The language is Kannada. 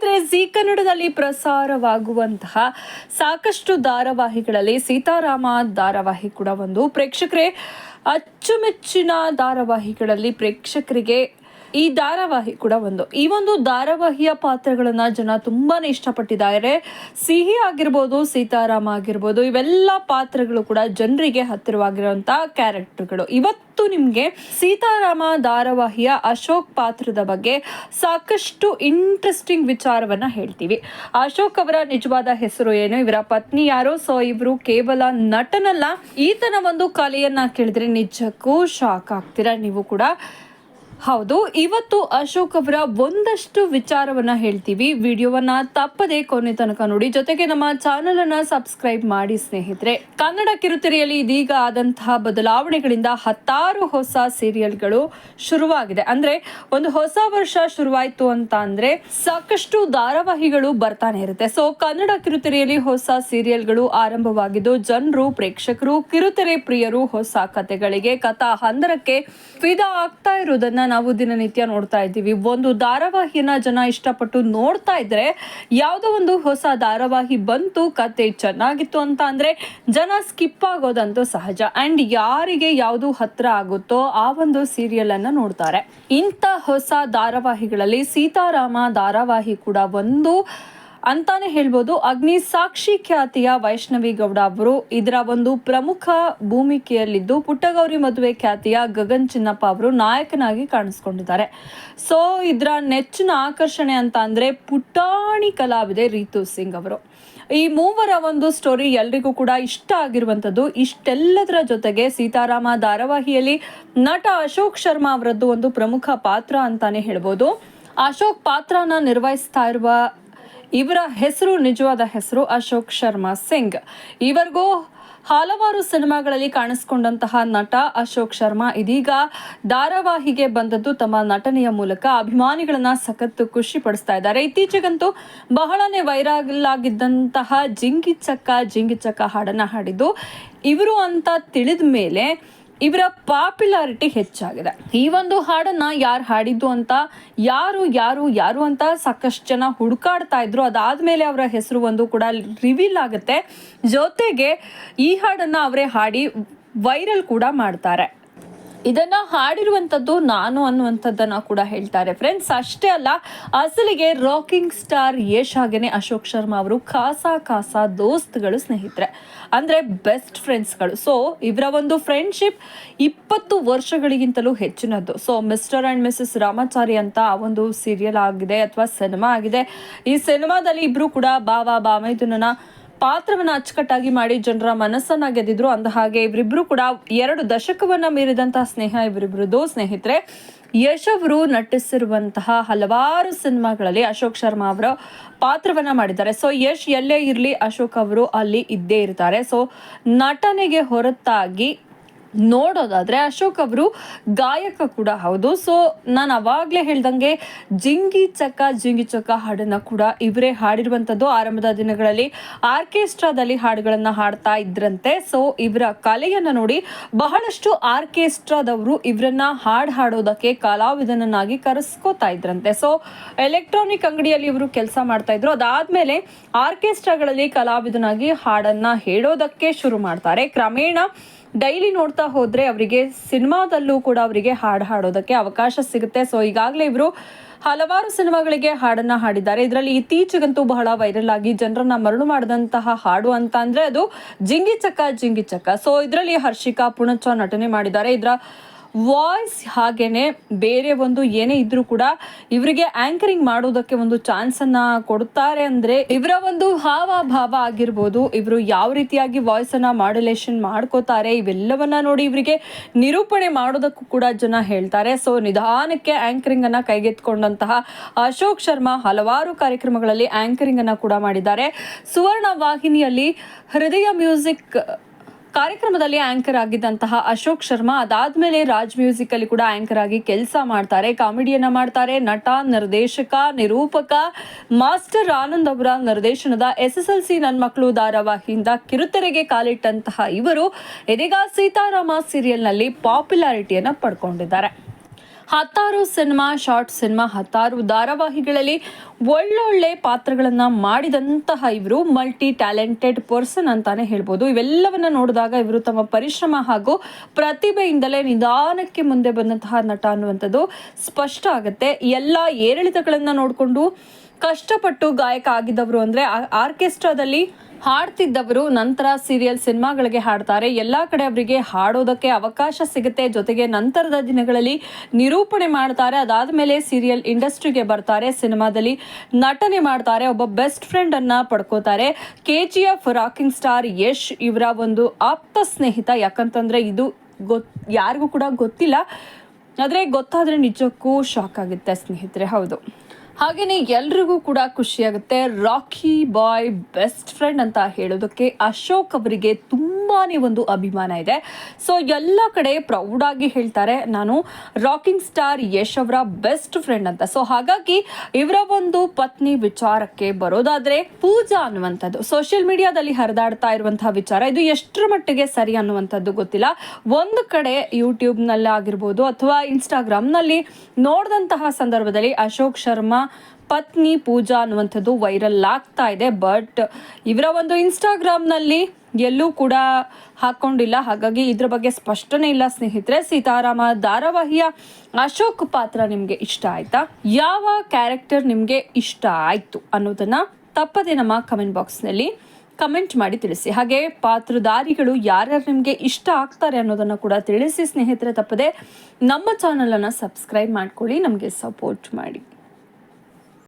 ಸ್ನೇಹಿತರೆ ಜಿ ಕನ್ನಡದಲ್ಲಿ ಪ್ರಸಾರವಾಗುವಂತಹ ಸಾಕಷ್ಟು ಧಾರಾವಾಹಿಗಳಲ್ಲಿ ಸೀತಾರಾಮ ಧಾರಾವಾಹಿ ಕೂಡ ಒಂದು. ಪ್ರೇಕ್ಷಕರೇ ಅಚ್ಚುಮೆಚ್ಚಿನ ಧಾರಾವಾಹಿಗಳಲ್ಲಿ ಪ್ರೇಕ್ಷಕರಿಗೆ ಈ ಧಾರಾವಾಹಿ ಕೂಡ ಒಂದು. ಈ ಒಂದು ಧಾರಾವಾಹಿಯ ಪಾತ್ರಗಳನ್ನ ಜನ ತುಂಬಾನೇ ಇಷ್ಟಪಟ್ಟಿದ್ದಾರೆ. ಸಿಹಿ ಆಗಿರ್ಬೋದು, ಸೀತಾರಾಮ ಆಗಿರ್ಬೋದು, ಇವೆಲ್ಲ ಪಾತ್ರಗಳು ಕೂಡ ಜನರಿಗೆ ಹತ್ತಿರವಾಗಿರುವಂತಹ ಕ್ಯಾರೆಕ್ಟರ್ಗಳು. ಇವತ್ತು ನಿಮಗೆ ಸೀತಾರಾಮ ಧಾರಾವಾಹಿಯ ಅಶೋಕ್ ಪಾತ್ರದ ಬಗ್ಗೆ ಸಾಕಷ್ಟು ಇಂಟ್ರೆಸ್ಟಿಂಗ್ ವಿಚಾರವನ್ನ ಹೇಳ್ತೀವಿ. ಅಶೋಕ್ ಅವರ ನಿಜವಾದ ಹೆಸರು ಏನು? ಇವರ ಪತ್ನಿ ಯಾರು? ಸೊ ಇವರು ಕೇವಲ ನಟನಲ್ಲ, ಈತನ ಒಂದು ಕಲೆಯನ್ನ ಕೇಳಿದ್ರೆ ನಿಜಕ್ಕೂ ಶಾಕ್ ಆಗ್ತೀರಾ? ನೀವು ಕೂಡ ಹೌದು, ಇವತ್ತು ಅಶೋಕ್ ಅವರ ಒಂದಷ್ಟು ವಿಚಾರವನ್ನ ಹೇಳ್ತೀವಿ. ವಿಡಿಯೋವನ್ನ ತಪ್ಪದೆ ಕೊನೆ ತನಕ ನೋಡಿ, ಜೊತೆಗೆ ನಮ್ಮ ಚಾನೆಲ್ ಅನ್ನ ಸಬ್ಸ್ಕ್ರೈಬ್ ಮಾಡಿ ಸ್ನೇಹಿತರೆ. ಕನ್ನಡ ಕಿರುತೆರೆಯಲ್ಲಿ ಇದೀಗ ಆದಂತಹ ಬದಲಾವಣೆಗಳಿಂದ ಹತ್ತಾರು ಹೊಸ ಸೀರಿಯಲ್ಗಳು ಶುರುವಾಗಿದೆ. ಅಂದ್ರೆ, ಒಂದು ಹೊಸ ವರ್ಷ ಶುರುವಾಯಿತು ಅಂತ ಅಂದ್ರೆ ಸಾಕಷ್ಟು ಧಾರಾವಾಹಿಗಳು ಬರ್ತಾನೆ ಇರುತ್ತೆ. ಸೊ ಕನ್ನಡ ಕಿರುತೆರೆಯಲ್ಲಿ ಹೊಸ ಸೀರಿಯಲ್ಗಳು ಆರಂಭವಾಗಿದ್ದು, ಜನರು, ಪ್ರೇಕ್ಷಕರು, ಕಿರುತೆರೆ ಪ್ರಿಯರು ಹೊಸ ಕಥೆಗಳಿಗೆ ಕಥಾ ಹಂದರಕ್ಕೆ ಫಿದಾ ಆಗ್ತಾ ಇರೋದನ್ನ ನಾವು ದಿನನಿತ್ಯ ನೋಡ್ತಾ ಇದ್ದೀವಿ. ಒಂದು ಧಾರಾವಾಹಿಯನ್ನ ಜನ ಇಷ್ಟಪಟ್ಟು ನೋಡ್ತಾ ಇದ್ರೆ ಯಾವುದೋ ಒಂದು ಹೊಸ ಧಾರಾವಾಹಿ ಬಂತು, ಕತೆ ಚೆನ್ನಾಗಿತ್ತು ಅಂತ ಅಂದ್ರೆ ಜನ ಸ್ಕಿಪ್ ಆಗೋದಂತೂ ಸಹಜ. ಅಂಡ್ ಯಾರಿಗೆ ಯಾವುದು ಹತ್ರ ಆಗುತ್ತೋ ಆ ಒಂದು ಸೀರಿಯಲ್ ಅನ್ನ ನೋಡ್ತಾರೆ. ಇಂಥ ಹೊಸ ಧಾರಾವಾಹಿಗಳಲ್ಲಿ ಸೀತಾರಾಮ ಧಾರಾವಾಹಿ ಕೂಡ ಒಂದು ಅಂತಾನೆ ಹೇಳ್ಬೋದು, ಅಗ್ನಿ ಸಾಕ್ಷಿ ಖ್ಯಾತಿಯ ವೈಷ್ಣವಿ ಗೌಡ ಅವರು. ಇದರ ಒಂದು ಪ್ರಮುಖ ಭೂಮಿಕೆಯಲ್ಲಿದ್ದು, ಪುಟ್ಟಗೌರಿ ಮದುವೆ ಖ್ಯಾತಿಯ ಗಗನ್ ಚಿನ್ನಪ್ಪ ಅವರು ನಾಯಕನಾಗಿ ಕಾಣಿಸ್ಕೊಂಡಿದ್ದಾರೆ. ಸೊ ಇದರ ನೆಚ್ಚಿನ ಆಕರ್ಷಣೆ ಅಂತ ಅಂದರೆ ಪುಟಾಣಿ ಕಲಾವಿದೆ ರೀತು ಸಿಂಗ್ ಅವರು. ಈ ಮೂವರ ಒಂದು ಸ್ಟೋರಿ ಎಲ್ರಿಗೂ ಕೂಡ ಇಷ್ಟ ಆಗಿರುವಂಥದ್ದು. ಇಷ್ಟೆಲ್ಲದರ ಜೊತೆಗೆ ಸೀತಾರಾಮ ಧಾರಾವಾಹಿಯಲ್ಲಿ ನಟ ಅಶೋಕ್ ಶರ್ಮಾ ಅವರದ್ದು ಒಂದು ಪ್ರಮುಖ ಪಾತ್ರ ಅಂತಾನೆ ಹೇಳ್ಬೋದು. ಅಶೋಕ್ ಪಾತ್ರನ ನಿರ್ವಹಿಸ್ತಾ ಇರುವ ಇವರ ಹೆಸರು, ನಿಜವಾದ ಹೆಸರು ಅಶೋಕ್ ಶರ್ಮಾ ಸಿಂಗ್. ಇವರಿಗೂ ಹಲವಾರು ಸಿನಿಮಾಗಳಲ್ಲಿ ಕಾಣಿಸಿಕೊಂಡಂತಹ ನಟ ಅಶೋಕ್ ಶರ್ಮಾ. ಇದೀಗ ಧಾರಾವಾಹಿಗೆ ಬಂದದ್ದು ತಮ್ಮ ನಟನೆಯ ಮೂಲಕ ಅಭಿಮಾನಿಗಳನ್ನ ಸಖತ್ತು ಖುಷಿ ಪಡಿಸ್ತಾ ಇದ್ದಾರೆ. ಇತ್ತೀಚೆಗಂತೂ ಬಹಳನೇ ವೈರಲ್ ಆಗಿದ್ದಂತಹ ಜಿಂಗಿ ಚಕ್ಕ ಜಿಂಗಿ ಚಕ್ಕ ಹಾಡನ್ನ ಹಾಡಿದ್ದು. ಇವರು ಅಂತ ತಿಳಿದ ಮೇಲೆ ಇವರ ಪಾಪ್ಯುಲಾರಿಟಿ ಹೆಚ್ಚಾಗಿದೆ. ಈ ಒಂದು ಹಾಡನ್ನ ಯಾರು ಹಾಡಿದ್ದು ಅಂತ, ಯಾರು ಯಾರು ಯಾರು ಅಂತ ಸಾಕಷ್ಟು ಜನ ಹುಡುಕಾಡ್ತಾ ಇದ್ರು. ಅದಾದಮೇಲೆ ಅವರ ಹೆಸರು ಒಂದು ಕೂಡ ರಿವೀಲ್ ಆಗುತ್ತೆ. ಜೊತೆಗೆ ಈ ಹಾಡನ್ನ ಅವರೇ ಹಾಡಿ ವೈರಲ್ ಕೂಡ ಮಾಡ್ತಾರೆ. ಇದನ್ನ ಹಾಡಿರುವಂಥದ್ದು ನಾನು ಅನ್ನುವಂಥದ್ದನ್ನ ಕೂಡ ಹೇಳ್ತಾರೆ. ಫ್ರೆಂಡ್ಸ್ ಅಷ್ಟೇ ಅಲ್ಲ, ಅಸಲಿಗೆ ರಾಕಿಂಗ್ ಸ್ಟಾರ್ ಯಶ್ ಹಾಗೇನೆ ಅಶೋಕ್ ಶರ್ಮಾ ಅವರು ಖಾಸಾ ಖಾಸಾ ದೋಸ್ತ್ಗಳು ಸ್ನೇಹಿತರೆ. ಅಂದ್ರೆ ಬೆಸ್ಟ್ ಫ್ರೆಂಡ್ಸ್ಗಳು ಸೊ ಇವರ ಒಂದು ಫ್ರೆಂಡ್ಶಿಪ್ ಇಪ್ಪತ್ತು ವರ್ಷಗಳಿಗಿಂತಲೂ ಹೆಚ್ಚಿನದ್ದು. So Mr and Mrs Ramachari ಅಂತ ಆ ಒಂದು ಸೀರಿಯಲ್ ಆಗಿದೆ ಅಥವಾ ಸಿನಿಮಾ ಆಗಿದೆ. ಈ ಸಿನಿಮಾದಲ್ಲಿ ಇಬ್ರು ಕೂಡ ಬಾವ ಬಾಮೈದುನನ ಪಾತ್ರವನ್ನ ಅಚ್ಚುಕಟ್ಟಾಗಿ ಮಾಡಿ ಜನರ ಮನಸ್ಸನ್ನ ಗೆದ್ದಿದ್ರು. ಅಂದ ಹಾಗೆ ಇವರಿಬ್ರು ಕೂಡ ಎರಡು ದಶಕವನ್ನ ಮೀರಿದಂತಹ ಸ್ನೇಹ ಇವರಿಬ್ರದ್ದು. ಸ್ನೇಹಿತರೆ ಯಶ್ ಅವರು ನಟಿಸಿರುವಂತಹ ಹಲವಾರು ಸಿನಿಮಾಗಳಲ್ಲಿ ಅಶೋಕ್ ಶರ್ಮಾ ಅವರ ಪಾತ್ರವನ್ನ ಮಾಡಿದ್ದಾರೆ. ಸೊ, ಯಶ್ ಎಲ್ಲೇ ಇರಲಿ, ಅಶೋಕ್ ಅವರು ಅಲ್ಲಿ ಇದ್ದೇ ಇರ್ತಾರೆ. ಸೊ, ನಟನೆಗೆ ಹೊರತಾಗಿ ನೋಡೋದಾದ್ರೆ ಅಶೋಕ್ ಅವರು ಗಾಯಕ ಕೂಡ ಹೌದು. ಸೊ ನಾನು ಅವಾಗಲೇ ಹೇಳ್ದಂಗೆ ಜಿಂಗಿ ಚಕ್ಕ ಜಿಂಗಿ ಚಕ್ಕ ಹಾಡನ್ನು ಕೂಡ ಇವರೇ ಹಾಡಿರುವಂಥದ್ದು. ಆರಂಭದ ದಿನಗಳಲ್ಲಿ ಆರ್ಕೆಸ್ಟ್ರಾದಲ್ಲಿ ಹಾಡುಗಳನ್ನು ಹಾಡ್ತಾ ಇದ್ರಂತೆ. ಸೊ ಇವರ ಕಲೆಯನ್ನ ನೋಡಿ ಬಹಳಷ್ಟು ಆರ್ಕೆಸ್ಟ್ರಾದವರು ಇವರನ್ನ ಹಾಡು ಹಾಡೋದಕ್ಕೆ ಕಲಾವಿದನನ್ನಾಗಿ ಕರೆಸ್ಕೋತಾ ಇದ್ರಂತೆ. ಸೊ ಎಲೆಕ್ಟ್ರಾನಿಕ್ ಅಂಗಡಿಯಲ್ಲಿ ಇವರು ಕೆಲಸ ಮಾಡ್ತಾ ಇದ್ರು. ಅದಾದ್ಮೇಲೆ ಆರ್ಕೆಸ್ಟ್ರಾಗಳಲ್ಲಿ ಕಲಾವಿದನಾಗಿ ಹಾಡನ್ನ ಹೇಳೋದಕ್ಕೆ ಶುರು ಮಾಡ್ತಾರೆ. ಕ್ರಮೇಣ ಡೈಲಿ ನೋಡ್ತಾ ಹೋದರೆ ಅವರಿಗೆ ಸಿನಿಮಾದಲ್ಲೂ ಕೂಡ ಅವರಿಗೆ ಹಾಡು ಹಾಡೋದಕ್ಕೆ ಅವಕಾಶ ಸಿಗುತ್ತೆ. ಸೊ ಈಗಾಗಲೇ ಇವರು ಹಲವಾರು ಸಿನಿಮಾಗಳಿಗೆ ಹಾಡನ್ನ ಹಾಡಿದ್ದಾರೆ. ಇದರಲ್ಲಿ ಇತ್ತೀಚೆಗಂತೂ ಬಹಳ ವೈರಲ್ ಆಗಿ ಜನರನ್ನ ಮರಳು ಮಾಡಿದಂತಹ ಹಾಡು ಅಂತ ಅಂದರೆ ಅದು ಜಿಂಗಿ ಚಕ್ಕ ಜಿಂಗಿ ಚಕ್ಕ. ಸೊ ಇದರಲ್ಲಿ ಹರ್ಷಿಕಾ, ಪುಣಚ ನಟನೆ ಮಾಡಿದ್ದಾರೆ. ಇದರ ವಾಯ್ಸ್ ಹಾಗೇನೆ ಬೇರೆ ಒಂದು ಏನೇ ಇದ್ರೂ ಕೂಡ ಇವರಿಗೆ ಆಂಕರಿಂಗ್ ಮಾಡೋದಕ್ಕೆ ಒಂದು ಚಾನ್ಸ್ ಅನ್ನ ಕೊಡ್ತಾರೆ ಅಂದ್ರೆ ಇವರ ಒಂದು ಹಾವ ಭಾವ ಆಗಿರ್ಬೋದು. ಇವರು ಯಾವ ರೀತಿಯಾಗಿ ವಾಯ್ಸ್ ಅನ್ನ ಮಾಡ್ಯುಲೇಷನ್ ಮಾಡ್ಕೋತಾರೆ ಇವೆಲ್ಲವನ್ನ ನೋಡಿ ಇವರಿಗೆ ನಿರೂಪಣೆ ಮಾಡೋದಕ್ಕೂ ಕೂಡ ಜನ ಹೇಳ್ತಾರೆ. ಸೊ ನಿಧಾನಕ್ಕೆ ಆಂಕರಿಂಗ್ ಅನ್ನ ಕೈಗೆತ್ಕೊಂಡಂತಹ ಅಶೋಕ್ ಶರ್ಮಾ ಹಲವಾರು ಕಾರ್ಯಕ್ರಮಗಳಲ್ಲಿ ಆಂಕರಿಂಗ್ ಅನ್ನ ಕೂಡ ಮಾಡಿದ್ದಾರೆ. ಸುವರ್ಣ ವಾಹಿನಿಯಲ್ಲಿ ಹೃದಯ ಮ್ಯೂಸಿಕ್ ಕಾರ್ಯಕ್ರಮದಲ್ಲಿ ಆಂಕರ್ ಆಗಿದ್ದಂತಹ ಅಶೋಕ್ ಶರ್ಮಾ, ಅದಾದ್ಮೇಲೆ ರಾಜ್ ಮ್ಯೂಸಿಕ್ ಅಲ್ಲಿ ಕೂಡ ಆಂಕರ್ ಆಗಿ ಕೆಲಸ ಮಾಡ್ತಾರೆ, ಕಾಮಿಡಿಯನ್ನ ಮಾಡ್ತಾರೆ, ನಟ, ನಿರ್ದೇಶಕ, ನಿರೂಪಕ, ಮಾಸ್ಟರ್ ಆನಂದ್ ಅವರ ನಿರ್ದೇಶನದ ಎಸ್ ಎಸ್ ಎಲ್ ಸಿ ನನ್ನ ಮಕ್ಕಳು ಧಾರಾವಾಹಿಯಿಂದ ಕಿರುತೆರೆಗೆ ಕಾಲಿಟ್ಟಂತಹ ಇವರು ಇದೀಗ ಸೀತಾರಾಮ ಸೀರಿಯಲ್ನಲ್ಲಿ ಪಾಪ್ಯುಲಾರಿಟಿಯನ್ನು ಪಡ್ಕೊಂಡಿದ್ದಾರೆ. ಹತ್ತಾರು ಸಿನಿಮಾ, ಶಾರ್ಟ್ ಸಿನಿಮಾ, ಹತ್ತಾರು ಧಾರಾವಾಹಿಗಳಲ್ಲಿ ಒಳ್ಳೊಳ್ಳೆ ಪಾತ್ರಗಳನ್ನು ಮಾಡಿದಂತಹ ಇವರು ಮಲ್ಟಿ ಟ್ಯಾಲೆಂಟೆಡ್ ಪರ್ಸನ್ ಅಂತಾನೆ ಹೇಳ್ಬೋದು. ಇವೆಲ್ಲವನ್ನ ನೋಡಿದಾಗ ಇವರು ತಮ್ಮ ಪರಿಶ್ರಮ ಹಾಗೂ ಪ್ರತಿಭೆಯಿಂದಲೇ ನಿಧಾನಕ್ಕೆ ಮುಂದೆ ಬಂದಂತಹ ನಟ ಅನ್ನುವಂಥದ್ದು ಸ್ಪಷ್ಟ ಆಗುತ್ತೆ. ಎಲ್ಲ ಏರಿಳಿತಗಳನ್ನು ನೋಡಿಕೊಂಡು ಕಷ್ಟಪಟ್ಟು ಗಾಯಕ ಆಗಿದ್ದವರು ಅಂದ್ರೆ ಆರ್ಕೆಸ್ಟ್ರಾದಲ್ಲಿ ಹಾಡ್ತಿದ್ದವರು ನಂತರ ಸೀರಿಯಲ್ ಸಿನಿಮಾಗಳಿಗೆ ಹಾಡ್ತಾರೆ. ಎಲ್ಲ ಕಡೆ ಅವರಿಗೆ ಹಾಡೋದಕ್ಕೆ ಅವಕಾಶ ಸಿಗುತ್ತೆ. ಜೊತೆಗೆ ನಂತರದ ದಿನಗಳಲ್ಲಿ ನಿರೂಪಣೆ ಮಾಡ್ತಾರೆ. ಅದಾದ್ಮೇಲೆ ಸೀರಿಯಲ್ ಇಂಡಸ್ಟ್ರಿಗೆ ಬರ್ತಾರೆ. ಸಿನಿಮಾದಲ್ಲಿ ನಟನೆ ಮಾಡ್ತಾರೆ. ಒಬ್ಬ ಬೆಸ್ಟ್ ಫ್ರೆಂಡ್ ಅನ್ನ ಪಡ್ಕೋತಾರೆ. K G F rocking star Yash ಇವರ ಒಂದು ಆಪ್ತ ಸ್ನೇಹಿತ. ಯಾಕಂತಂದ್ರೆ ಇದು ಗೊತ್, ಯಾರಿಗೂ ಕೂಡ ಗೊತ್ತಿಲ್ಲ. ಆದರೆ ಗೊತ್ತಾದ್ರೆ ನಿಜಕ್ಕೂ ಶಾಕ್ ಆಗುತ್ತೆ ಸ್ನೇಹಿತರೆ. ಹೌದು. ಹಾಗೆಯೇ ಎಲ್ರಿಗೂ ಕೂಡ ಖುಷಿಯಾಗುತ್ತೆ. ರಾಕಿ ಬಾಯ್ ಬೆಸ್ಟ್ ಫ್ರೆಂಡ್ ಅಂತ ಹೇಳೋದಕ್ಕೆ ಅಶೋಕ್ ಅವರಿಗೆ ತುಂಬಾನೇ ಒಂದು ಅಭಿಮಾನ ಇದೆ. ಸೊ ಎಲ್ಲ ಕಡೆ ಪ್ರೌಡ್ ಆಗಿ ಹೇಳ್ತಾರೆ ನಾನು ರಾಕಿಂಗ್ ಸ್ಟಾರ್ ಯಶ್ ಅವರ ಬೆಸ್ಟ್ ಫ್ರೆಂಡ್ ಅಂತ. ಸೊ ಹಾಗಾಗಿ ಇವರ ಒಂದು ಪತ್ನಿ ವಿಚಾರಕ್ಕೆ ಬರೋದಾದ್ರೆ ಪೂಜಾ ಅನ್ನುವಂಥದ್ದು. ಸೋಷಿಯಲ್ ಮೀಡಿಯಾದಲ್ಲಿ ಹರಿದಾಡ್ತಾ ಇರುವಂತಹ ವಿಚಾರ. ಇದು ಎಷ್ಟರ ಮಟ್ಟಿಗೆ ಸರಿ ಅನ್ನುವಂಥದ್ದು ಗೊತ್ತಿಲ್ಲ. ಒಂದು ಕಡೆ ಯೂಟ್ಯೂಬ್ನಲ್ಲಿ ಆಗಿರ್ಬೋದು ಅಥವಾ ಇನ್ಸ್ಟಾಗ್ರಾಮ್ನಲ್ಲಿ ನೋಡಿದಂತಹ ಸಂದರ್ಭದಲ್ಲಿ ಅಶೋಕ್ ಶರ್ಮಾ ಪತ್ನಿ ಪೂಜಾ ಅನ್ನುವಂಥದ್ದು ವೈರಲ್ ಆಗ್ತಾ ಇದೆ. ಬಟ್ ಇವರ ಒಂದು ಇನ್ಸ್ಟಾಗ್ರಾಮ್ನಲ್ಲಿ ಎಲ್ಲೂ ಕೂಡ ಹಾಕೊಂಡಿಲ್ಲ. ಹಾಗಾಗಿ ಇದ್ರ ಬಗ್ಗೆ ಸ್ಪಷ್ಟನೆ ಇಲ್ಲ ಸ್ನೇಹಿತರೆ. ಸೀತಾರಾಮ ಧಾರಾವಾಹಿಯ ಅಶೋಕ್ ಪಾತ್ರ ನಿಮಗೆ ಇಷ್ಟ ಆಯ್ತಾ? ಯಾವ ಕ್ಯಾರೆಕ್ಟರ್ ನಿಮಗೆ ಇಷ್ಟ ಆಯ್ತು ಅನ್ನೋದನ್ನ ತಪ್ಪದೆ ನಮ್ಮ ಕಮೆಂಟ್ ಬಾಕ್ಸ್ನಲ್ಲಿ ಕಮೆಂಟ್ ಮಾಡಿ ತಿಳಿಸಿ. ಹಾಗೆ ಪಾತ್ರಧಾರಿಗಳು ಯಾರ್ಯಾರು ನಿಮಗೆ ಇಷ್ಟ ಆಗ್ತಾರೆ ಅನ್ನೋದನ್ನು ಕೂಡ ತಿಳಿಸಿ ಸ್ನೇಹಿತರೆ. ತಪ್ಪದೆ ನಮ್ಮ ಚಾನಲನ್ನು ಸಬ್ಸ್ಕ್ರೈಬ್ ಮಾಡ್ಕೊಳ್ಳಿ, ನಮಗೆ ಸಪೋರ್ಟ್ ಮಾಡಿ.